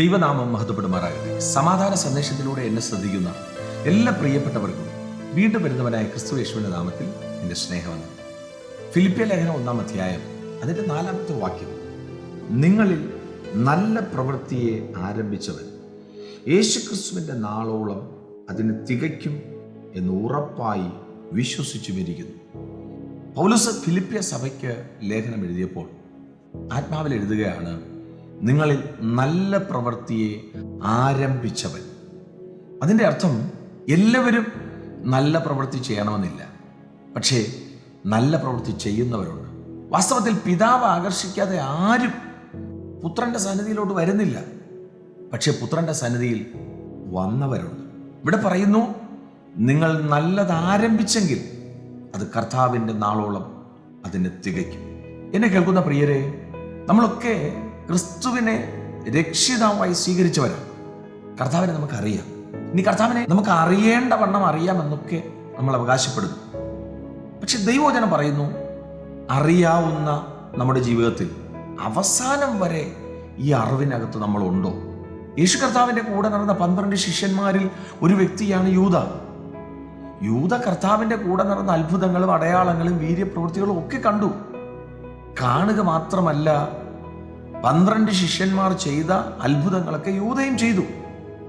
ദൈവനാമം മഹത്വപ്പെടുമാറാകട്ടെ. സമാധാന സന്ദേശത്തിലൂടെ എന്നെ ശ്രദ്ധിക്കുന്ന എല്ലാ പ്രിയപ്പെട്ടവർക്കും വീണ്ടും വരുന്നവനായ ക്രിസ്തു യേശുവിന്റെ നാമത്തിൽ എന്റെ സ്നേഹമെന്ന് ഫിലിപ്പിയ ലേഖനം ഒന്നാം അധ്യായം അതിന്റെ നാലാമത്തെ വാക്യം. നിങ്ങളിൽ നല്ല പ്രവൃത്തിയെ ആരംഭിച്ചവൻ യേശുക്രിസ്തുവിന്റെ നാളോളം അതിന് തികയ്ക്കും എന്ന് ഉറപ്പായി വിശ്വസിച്ചു വരിക്കുന്നു. പൗലോസ് ഫിലിപ്പിയ സഭയ്ക്ക് ലേഖനം എഴുതിയപ്പോൾ ആത്മാവിൽ എഴുതുകയാണ് നിങ്ങളിൽ നല്ല പ്രവൃത്തിയെ ആരംഭിച്ചവൻ. അതിന്റെ അർത്ഥം എല്ലാവരും നല്ല പ്രവൃത്തി ചെയ്യണമെന്നില്ല. പക്ഷേ നല്ല പ്രവൃത്തി ചെയ്യുന്നവരുണ്ട്. വാസ്തവത്തിൽ പിതാവ് ആകർഷിക്കാതെ ആരും പുത്രന്റെ സന്നിധിയിലോട്ട് വരുന്നില്ല. പക്ഷേ പുത്രന്റെ സന്നിധിയിൽ വന്നവരുണ്ട്. ഇവിടെ പറയുന്നു നിങ്ങൾ നല്ലത് ആരംഭിച്ചെങ്കിൽ അത് കർത്താവിന്റെ നാളോളം അതിനെ തികയ്ക്കും. എന്നെ കേൾക്കുന്ന പ്രിയരെ നമ്മളൊക്കെ ക്രിസ്തുവിനെ രക്ഷിതാവായി സ്വീകരിച്ചവരാണ് കർത്താവിനെ നമുക്കറിയാം. ഇനി കർത്താവിനെ നമുക്ക് അറിയേണ്ട വണ്ണം അറിയാമെന്നൊക്കെ നമ്മൾ അവകാശപ്പെടുന്നു. പക്ഷെ ദൈവവചനം പറയുന്നു അറിയാവുന്ന നമ്മുടെ ജീവിതത്തിൽ അവസാനം വരെ ഈ അറിവിനകത്ത് നമ്മളുണ്ടോ? യേശു കർത്താവിന്റെ കൂടെ നടന്ന പന്ത്രണ്ട് ശിഷ്യന്മാരിൽ ഒരു വ്യക്തിയാണ് യൂത. യൂത കർത്താവിന്റെ കൂടെ നടന്ന അത്ഭുതങ്ങളും അടയാളങ്ങളും വീര്യപ്രവൃത്തികളും ഒക്കെ കണ്ടു. കാണുക മാത്രമല്ല പന്ത്രണ്ട് ശിഷ്യന്മാർ ചെയ്ത അത്ഭുതങ്ങളൊക്കെ യൂതയും ചെയ്തു.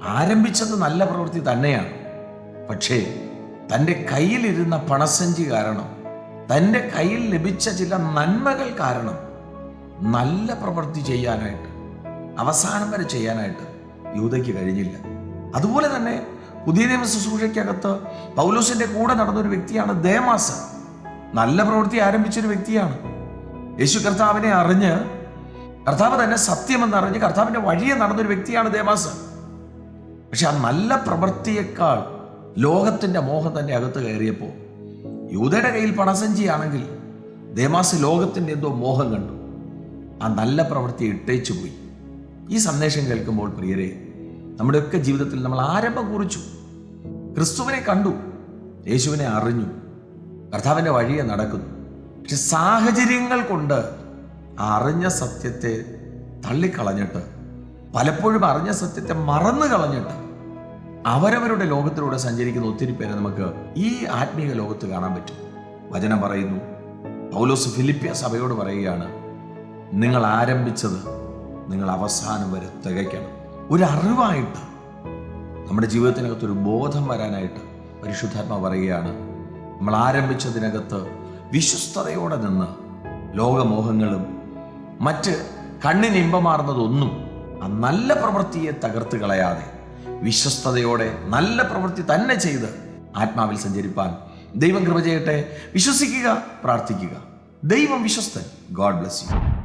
ആരംഭിച്ചത് നല്ല പ്രവൃത്തി തന്നെയാണ്. പക്ഷേ തന്റെ കയ്യിലിരുന്ന പണസഞ്ചി കാരണം തന്റെ കയ്യിൽ ലഭിച്ച ചില നന്മകൾ കാരണം നല്ല പ്രവൃത്തി ചെയ്യാനായിട്ട് അവസാനം വരെ ചെയ്യാനായിട്ട് യൂതയ്ക്ക് കഴിഞ്ഞില്ല. അതുപോലെ തന്നെ പുതിയ നിയമ ശുശ്രൂഷയ്ക്കകത്ത് പൗലോസിന്റെ കൂടെ നടന്നൊരു വ്യക്തിയാണ് ദേമാസ. നല്ല പ്രവൃത്തി ആരംഭിച്ചൊരു വ്യക്തിയാണ്. യേശു കർത്താവിനെ അറിഞ്ഞ് കർത്താവ് തന്നെ സത്യമെന്നറിഞ്ഞ് കർത്താവിന്റെ വഴിയെ നടന്നൊരു വ്യക്തിയാണ് ദേമാസ്. പക്ഷെ ആ നല്ല പ്രവൃത്തിയേക്കാൾ ലോകത്തിന്റെ മോഹം തന്നെ അകത്ത് കയറിയപ്പോൾ യൂതയുടെ കയ്യിൽ പണസഞ്ചിയാണെങ്കിൽ ദേമാസ് ലോകത്തിന്റെ എന്തോ മോഹം കണ്ടു. ആ നല്ല പ്രവൃത്തി ഇട്ടേച്ചു പോയി. ഈ സന്ദേശം കേൾക്കുമ്പോൾ പ്രിയരെ നമ്മുടെയൊക്കെ ജീവിതത്തിൽ നമ്മൾ ആരംഭം കുറിച്ചു. ക്രിസ്തുവിനെ കണ്ടു യേശുവിനെ അറിഞ്ഞു കർത്താവിന്റെ വഴിയെ നടക്കുന്നു. പക്ഷെ സാഹചര്യങ്ങൾ കൊണ്ട് അറിഞ്ഞ സത്യത്തെ തള്ളിക്കളഞ്ഞിട്ട് പലപ്പോഴും അറിഞ്ഞ സത്യത്തെ മറന്നു കളഞ്ഞിട്ട് അവരവരുടെ ലോകത്തിലൂടെ സഞ്ചരിക്കുന്ന ഒത്തിരി പേരെ നമുക്ക് ഈ ആത്മീയ ലോകത്ത് കാണാൻ പറ്റും. വചനം പറയുന്നു. പൗലോസ് ഫിലിപ്പിയ സഭയോട് പറയുകയാണ് നിങ്ങൾ ആരംഭിച്ചത് നിങ്ങൾ അവസാനം വരെ തികയ്ക്കണം. ഒരു അറിവായിട്ട് നമ്മുടെ ജീവിതത്തിനകത്ത് ഒരു ബോധം വരാനായിട്ട് പരിശുദ്ധാത്മ പറയുകയാണ് നമ്മൾ ആരംഭിച്ചതിനകത്ത് വിശ്വസ്തയോടെ നിന്ന് ലോകമോഹങ്ങളും മറ്റ് കണ്ണിന് ഇമ്പമാർന്നതൊന്നും ആ നല്ല പ്രവൃത്തിയെ തകർത്ത് കളയാതെ വിശ്വസ്തയോടെ നല്ല പ്രവൃത്തി തന്നെ ചെയ്ത് ആത്മാവിൽ സഞ്ചരിപ്പാൻ ദൈവം കൃപ ചെയ്യട്ടെ. വിശ്വസിക്കുക പ്രാർത്ഥിക്കുക. ദൈവം വിശ്വസ്തൻ. God bless you.